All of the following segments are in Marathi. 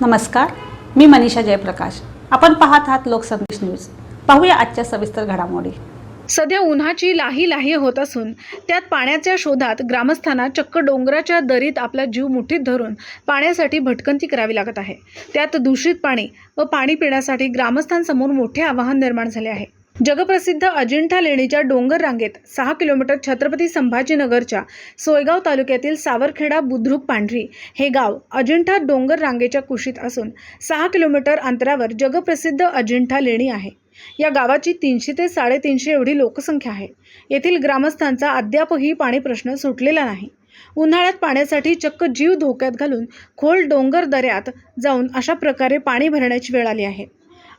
नमस्कार मी मनीषा जयप्रकाश. आपण पाहत आहात लोकसंदेश न्यूज. पाहूया आजच्या सविस्तर घडामोडी. सध्या उन्हाची लाही लाही होत असून त्यात पाण्याच्या शोधात ग्रामस्थांना चक्क डोंगराच्या दरीत आपला जीव मुठीत धरून पाण्यासाठी भटकंती करावी लागत आहे. त्यात दूषित पाणी व पाणी पिण्यासाठी ग्रामस्थांसमोर मोठे आव्हान निर्माण झाले आहे. जगप्रसिद्ध अजिंठा लेणीच्या डोंगर रांगेत सहा किलोमीटर छत्रपती संभाजीनगरच्या सोयगाव तालुक्यातील सावरखेडा बुद्रुक पांढरी हे गाव अजिंठा डोंगर रांगेच्या कुशीत असून सहा किलोमीटर अंतरावर जगप्रसिद्ध अजिंठा लेणी आहे. या गावाची तीनशे ते साडेतीनशे एवढी लोकसंख्या आहे. येथील ग्रामस्थांचा अद्यापही पाणी प्रश्न सुटलेला नाही. उन्हाळ्यात पाण्यासाठी चक्क जीव धोक्यात घालून खोल डोंगर दऱ्यात जाऊन अशा प्रकारे पाणी भरण्याची वेळ आली आहे.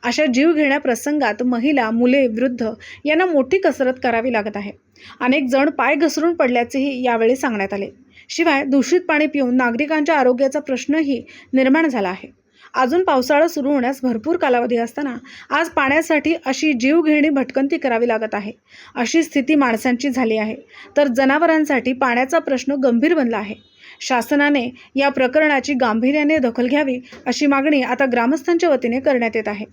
अशा जीव घेण्या प्रसंगात महिला मुले वृद्ध यांना मोठी कसरत करावी लागत आहे. अनेक जण पाय घसरून पडल्याचेही यावेळी सांगण्यात आले. शिवाय दूषित पाणी पिऊन नागरिकांच्या आरोग्याचा प्रश्नही निर्माण झाला आहे. अजून पावसाळा सुरू होण्यास भरपूर कालावधी असताना आज पाण्यासाठी अशी जीवघेणी भटकंती करावी लागत आहे. अशी स्थिती माणसांची झाली आहे. तर जनावरांसाठी पाण्याचा प्रश्न गंभीर बनला आहे. शासनाने या प्रकरणाची गांभीर्याने दखल घ्यावी अशी मागणी आता ग्रामस्थांच्या वतीने करण्यात येत आहे.